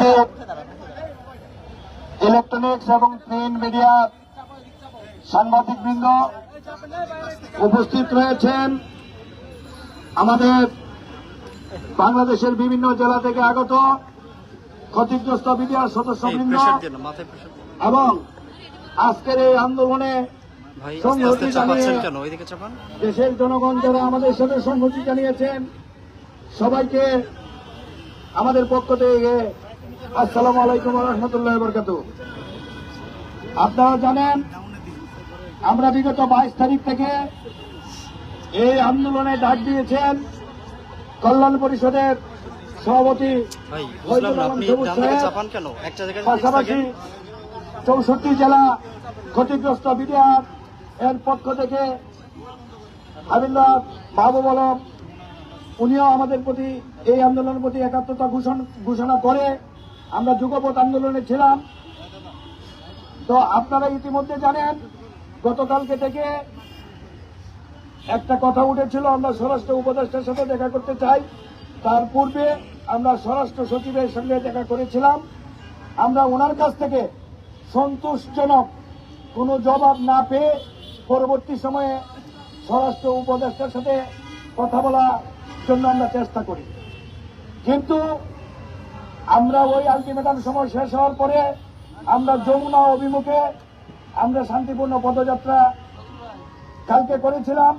উপস্থিত ইলেকট্রনিক্স এবং print media সাংবাদিকবৃন্দ উপস্থিত রয়েছেন। আমাদের বাংলাদেশের বিভিন্ন জেলা থেকে আগত ক্ষতিগ্রস্ত বিডিআর সদস্যবৃন্দ এবং আজকের এই আন্দোলনে দেশের জনগণ যারা আমাদের সাথে সংহতি জানিয়েছেন সবাইকে আমাদের পক্ষ থেকে আসসালামু আলাইকুম রহমতুল্লাহ বরকাত আপনারা জানেন আমরা বিগত বাইশ তারিখ থেকে এই আন্দোলনে ডাক দিয়েছেন কল্যাণ পরিষদের সভাপতি পাশাপাশি চৌষট্টি জেলা ক্ষতিগ্রস্ত বিডিআর এর পক্ষ থেকে হাবিলদার বাবু আলম উনিও আমাদের প্রতি এই আন্দোলনের প্রতি একাত্মতা ঘোষণা করে আমরা যুগপথ আন্দোলনে ছিলাম। তো আপনারা ইতিমধ্যে জানেন, গতকালকে থেকে একটা কথা উঠেছিল, আমরা স্বরাষ্ট্র উপদেষ্টার সাথে দেখা করতে চাই। তার পূর্বে আমরা স্বরাষ্ট্র সচিবের সঙ্গে দেখা করেছিলাম। আমরা ওনার কাছ থেকে সন্তোষজনক কোনো জবাব না পেয়ে পরবর্তী সময়ে স্বরাষ্ট্র উপদেষ্টার সাথে কথা বলার জন্য আমরা চেষ্টা করি। কিন্তু আমরা ওই আলটিমেটাম সময় শেষ হওয়ার পরে আমরা যমুনা অভিমুখে আমরা শান্তিপূর্ণ পদযাত্রা কালকে করেছিলাম।